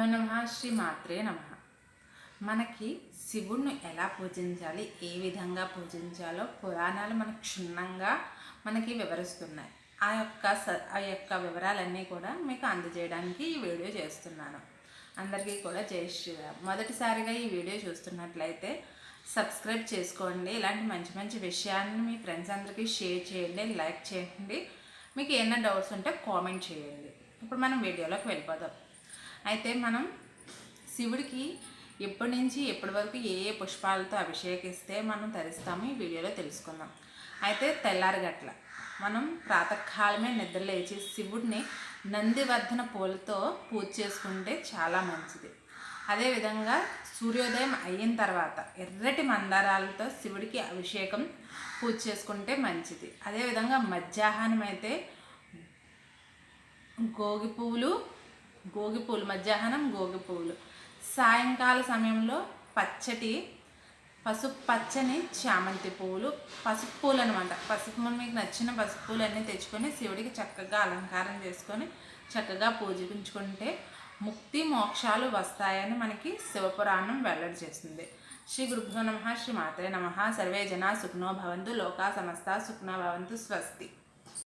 గురుభ్యో నమ శ్రీ మాత్రే నమ. మనకి శివుణ్ణి ఎలా పూజించాలి ఏ విధంగా పూజించాలో పురాణాలు మనకు క్షుణ్ణంగా మనకి వివరిస్తున్నాయి. ఆ యొక్క స ఆ యొక్క వివరాలన్నీ కూడా మీకు అందజేయడానికి ఈ వీడియో చేస్తున్నాను. అందరికీ కూడా జై శ్రీరామ్. మొదటిసారిగా ఈ వీడియో చూస్తున్నట్లయితే సబ్స్క్రైబ్ చేసుకోండి. ఇలాంటి మంచి మంచి విషయాన్ని మీ ఫ్రెండ్స్ అందరికీ షేర్ చేయండి లైక్ చేయండి. మీకు ఏమైనా డౌట్స్ ఉంటే కామెంట్ చేయండి. ఇప్పుడు మనం వీడియోలోకి వెళ్ళిపోదాం. అయితే మనం శివుడికి ఎప్పటి నుంచి ఎప్పటి వరకు ఏ ఏ పుష్పాలతో అభిషేకిస్తే మనం తరిస్తాము ఈ వీడియోలో తెలుసుకుందాం. అయితే తెల్లారిగట్ల మనం ప్రాతకాలమే నిద్ర లేచి శివుడిని నందివర్ధన పూలతో పూజ చేసుకుంటే చాలా మంచిది. అదేవిధంగా సూర్యోదయం అయిన తర్వాత ఎర్రటి మందారాలతో శివుడికి అభిషేకం పూజ చేసుకుంటే మంచిది. అదేవిధంగా మధ్యాహ్నం అయితే గోగి పువ్వులు గోగి పూలు మధ్యాహ్నం గోగి పూలు సాయంకాల సమయంలో పచ్చటి పసుపు పచ్చని చామంతి పువ్వులు పసుపు పూలు అనమాట పసుపు పూలు మీకు నచ్చిన పసుపు పూలు అన్నీ తెచ్చుకొని శివుడికి చక్కగా అలంకారం చేసుకొని చక్కగా పూజించుకుంటే ముక్తి మోక్షాలు వస్తాయని మనకి శివపురాణం వెల్లడి చేస్తుంది. శ్రీ గురుభ్యో నమ శ్రీ మాత్రే నమ. సర్వే జనా సుఖనో భవంతు. లోకా సమస్త సుఖనో భవంతు. స్వస్తి.